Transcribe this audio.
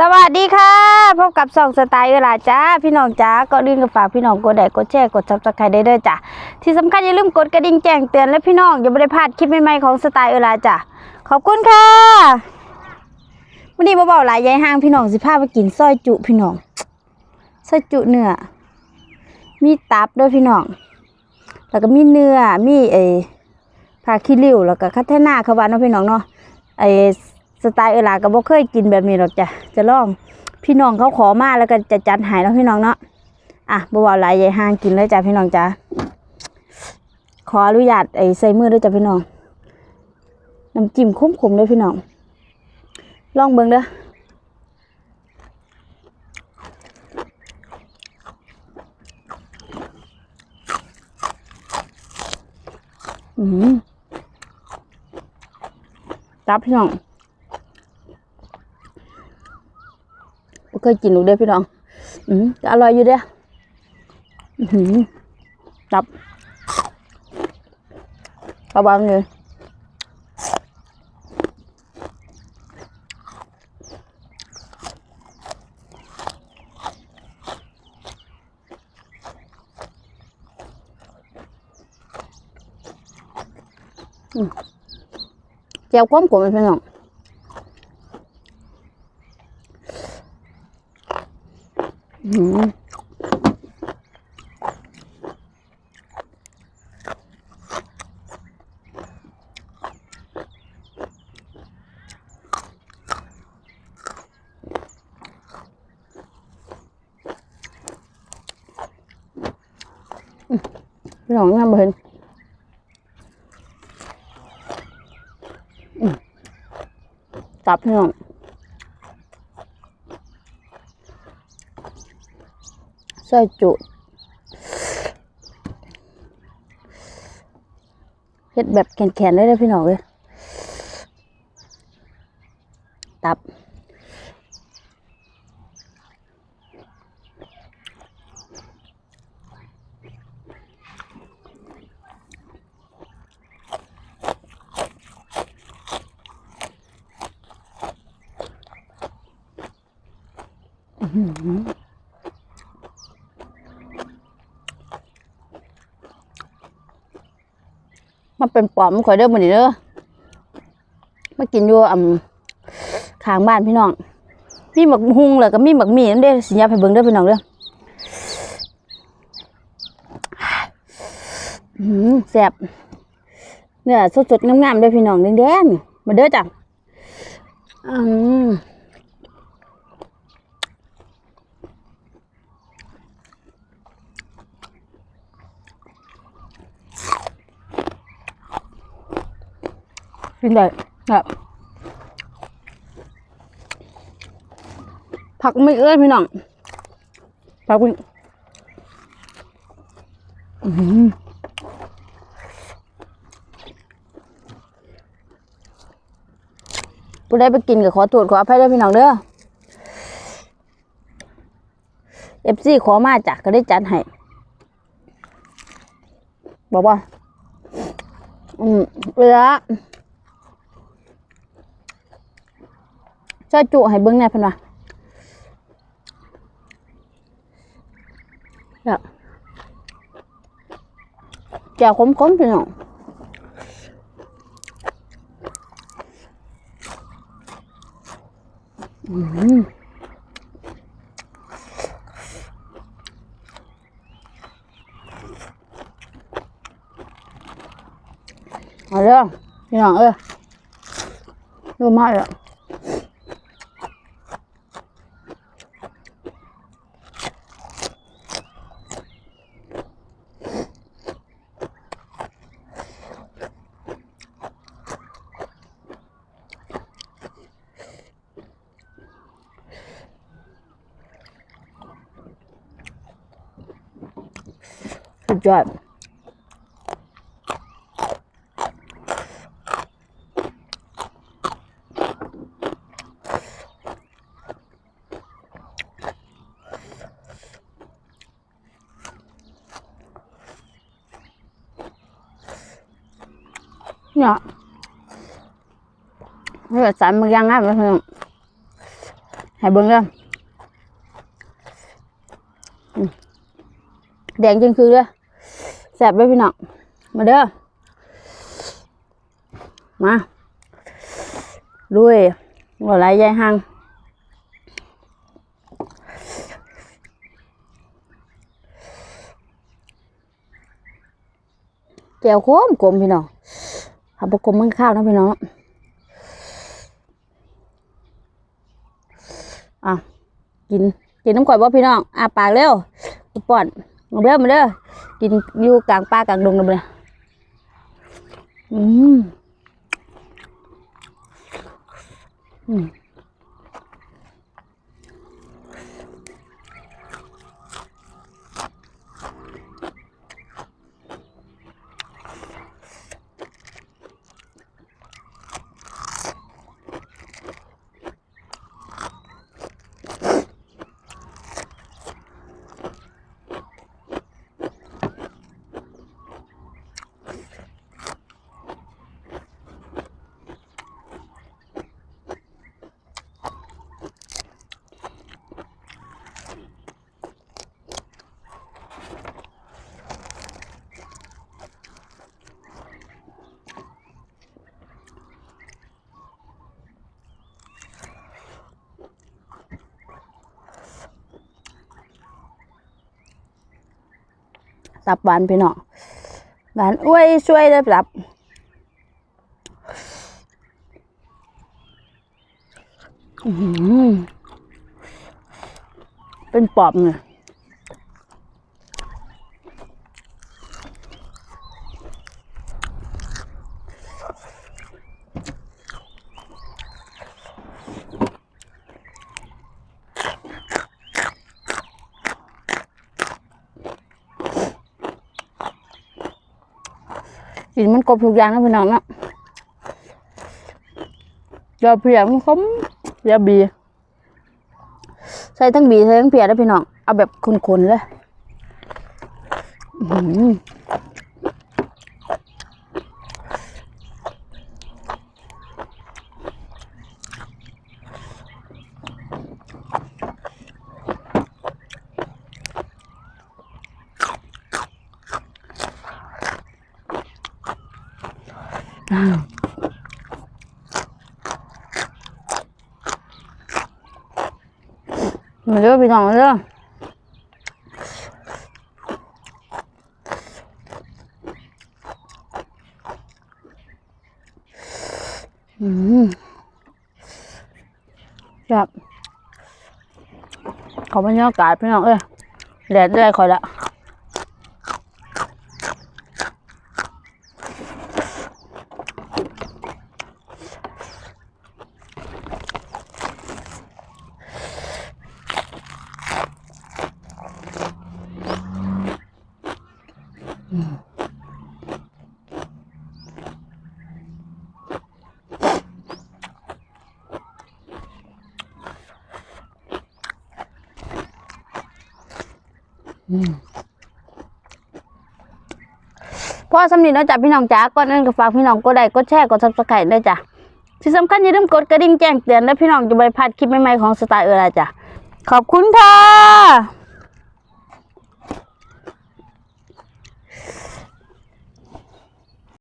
สวัสดีค่ะ พบกับสองสไตล์เวลาจ้า พี่น้องจ้าก็ลื่นกับฝากพี่น้องกดไลค์กดแชร์กดซับสไครต์ได้เด้อจ้ะที่สำคัญอย่าลืมกดกระดิ่งแจ้งเตือนและพี่น้องอย่าไม่ได้พลาดคลิปใหม่ๆของสไตล์เวลาจ้ะขอบคุณค่ะวันนี้เบาๆหลายยายห้างพี่น้องสิพาไปกินซอยจุพี่น้องซอยจุเนื้อมีตับด้วยพี่น้อง แล้วก็มีเนื้อมีไอ้ผักขี้ริ้วแล้วก็คัตเทน่าขาว่าเนาะพี่น้องเนาะไอ้ สไตล์เอลาก็บ่เคยกินแบบนี้หรอกจ้ะจะลองพี่น้องเขาขอมาแล้วก็จะจัดให้เนาะพี่น้องเนาะอะบ่ว่าหลายยายห้างกินเลยจ้ะพี่น้องจ้ะขออนุญาตไอ้ใส่มือด้วยจ้ะพี่น้องน้ำจิ้มคุ้มๆเลยพี่น้อง ลองเบิ่งเด้ออืมตับพี่น้อง เคยกินลูกเด้อพี่น้อง อืมก็อร่อยอยู่เด้ออือหือตับระวังเลยแจ่วความขมพี่น้อง อืมพี่น้องน่าเบิ่นตับพี่น้อง ซอยจุดเฮ็ดแบบแข็งๆเลยนะพี่น้องเลยตับ มันเป็นปอมข่อยเด้อมื้อนี้เด้อมากินอยู่อ่ำข้างบ้านพี่น้อง มีหมักฮุงแล้วก็มีหมักหมี่นเด้อสิยับให้เบิ่งเด้อพี่น้องเด้ออืมแซ่บเนื้อสดๆงามๆเด้อพี่น้องแดงๆมาเด้อจ้ะอืม กินได้ครับผักไม่เอ้ยพี่น้องผักไม่อื้อหือผู้ได้ไปกินก็ขอโทษขออภัยด้วยพี่น้องเด้อเอฟซีขอมาจ้ะก็ได้จัดให้บอกว่า อืมเหลือ ช่วยจุให้เบิ้งแน่เพิ่นว่าเนี่ยแจ่วขมๆพี่น้องอืมเอาเด้อพี่น้องเอ้ยดูมากเลย สุดยอดเนี่ยเฮ้ยสารมันยังง่ายเลยเพื่อนให้ให้เบิ่งเด้ออืม แดงจริงคือเด้อแซ่บด้อพี่น้องมาเด้อมาด้วยหัวไหลยายหังแก้วโคมกลมพี่น้องทำประกลมมันข้าวนะพี่น้องอะกินกินน้ำข่อยบ่พี่น้องอาปากเร็วป้อน มาเด้อมาเด้อกินอยู่กลางป่ากลางดงเลยอืมอืม ตับหวานพี่น้องหวานอ้วยช่วยได้ตับเป็นปอบไง กินมันกรบทุกอย่างนะพี่น้องเนาะยอเพียมันคมยาบีใส่ทั้งบีใส่ทั้งเพียนะพี่น้อง เอาแบบคนๆเลย มาเด้อพี่น้องมาเด้ออืมครับขาบรรยากาศพี่น้องเอ้ยแดดได้คอยละ พอสำนีเนาะจ้ะพี่น้องจ๋าก่อนอื่นก็ฝากพี่น้องกดไลค์กดแชร์กดซับสไครต์ด้วยจ้ะที่สำคัญอย่าลืมกดกระดิ่งแจ้งเตือนและพี่น้องจะไม่พลาดคลิปใหม่ๆของสไตล์เออร์จ้ะขอบคุณค่ะ